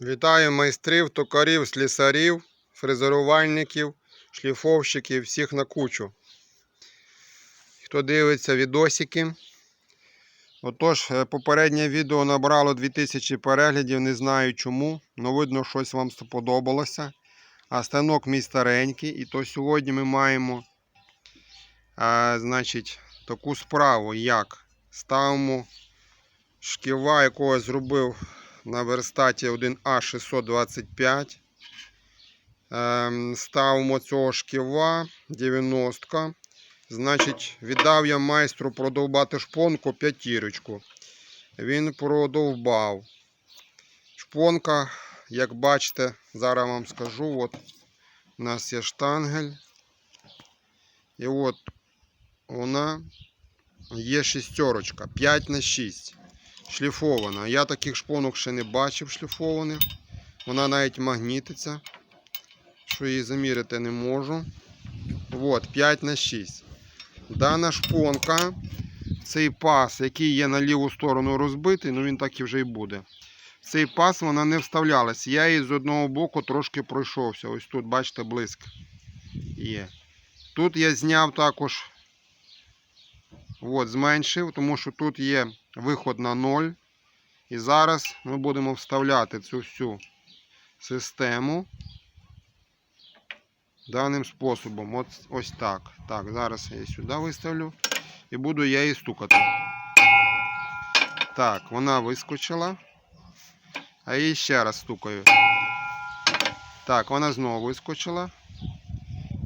Вітаю майстрів, токарів, слісарів, фрезерувальників, шліфовщиків, всіх на кучу. Хто дивиться відосики. Отож, е, попереднє відео набрало 2000 переглядів, не знаю чому. але видно, щось вам сподобалося. А станок мій старенький. І то сьогодні ми маємо а, значить, таку справу, як ставимо шківа, якого я зробив на верстаті 1А625. Ем, ставимо цього шківа 90. Значить, віддав я майстру продовбати шпонку п'ятірочку. Він продовбав. Шпонка, як бачите, зараз вам скажу, от у нас є штангель. І от вона є шістерочка, 5 на 6 шліфована. Я таких шпонок ще не бачив шліфованих. Вона навіть магнітиться, що її заміряти не можу. От, 5 на 6. Дана шпонка, цей пас, який є на ліву сторону розбитий, ну він так і вже і буде. Цей пас вона не вставлялась. Я її з одного боку трошки пройшовся. Ось тут, бачите, блиск є. Тут я зняв також, от, зменшив, тому що тут є виход на 0. І зараз ми будемо вставляти цю всю систему даним способом. От, ось так. Так, зараз я її сюди виставлю і буду я її стукати. Так, вона вискочила. А її ще раз стукаю. Так, вона знову вискочила.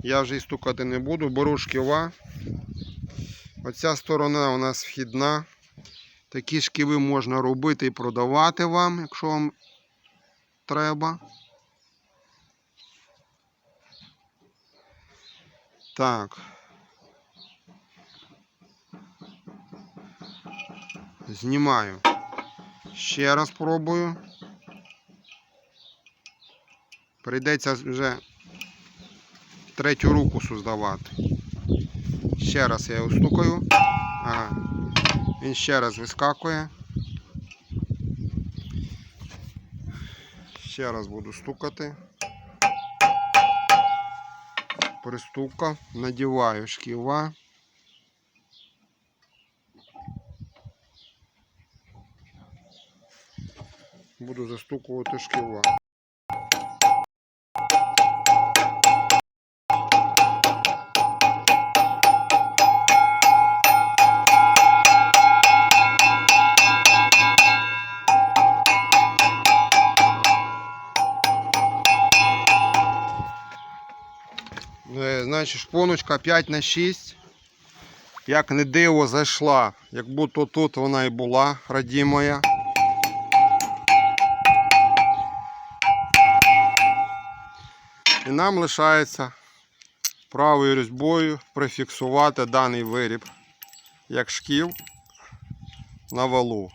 Я вже її стукати не буду. Беру шківа. Оця сторона у нас вхідна. Такі шківи можна робити і продавати вам, якщо вам треба. Так. Знімаю. Ще раз пробую. Прийдеться вже третю руку создавати. Ще раз я його стукаю. Ага. Він ще раз вискакує. Ще раз буду стукати. Пристукав, надіваю шківа. Буду застукувати шківа. Значить, шпоночка 5 на 6. Як не диво зайшла, як будто тут вона і була, радімоя. І нам лишається правою різьбою прифіксувати даний виріб, як шків на валу.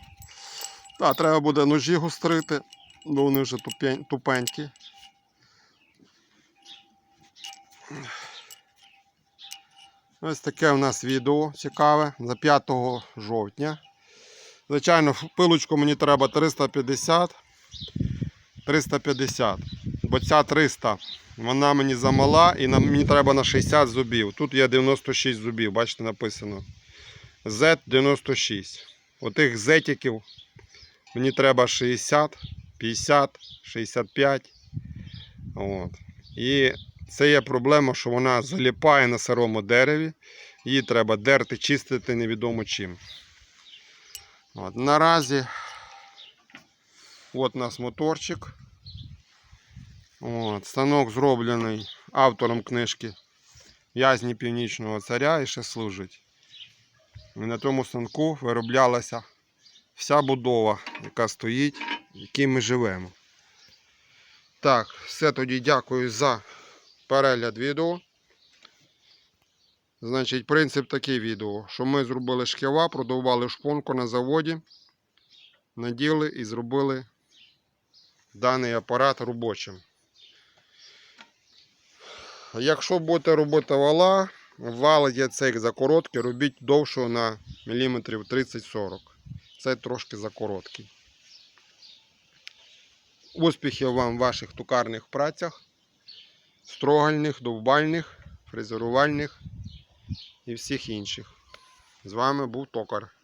Так, треба буде ножі гострити, бо вони вже тупень- тупенькі. Ось таке у нас відео цікаве за 5 жовтня. Звичайно, пилочку мені треба 350. 350. Бо ця 300, вона мені замала і мені треба на 60 зубів. Тут є 96 зубів, бачите, написано. Z96. Отих зетиків мені треба 60, 50, 65. От. І це є проблема, що вона заліпає на сирому дереві. Її треба дерти, чистити невідомо чим. От. Наразі от у нас моторчик. От. Станок зроблений автором книжки В'язні Північного царя і ще служить. І на тому станку вироблялася вся будова, яка стоїть, в якій ми живемо. Так, все тоді дякую за перегляд відео. Значить, принцип такий відео, що ми зробили шківа, продавали шпонку на заводі, наділи і зробили даний апарат робочим. Якщо будете робити вала, вал є цей закороткий, робіть довшого на міліметрів 30-40. Це трошки закороткий. Успіхів вам в ваших токарних працях, строгальних, довбальних, фрезерувальних і всіх інших. З вами був токар.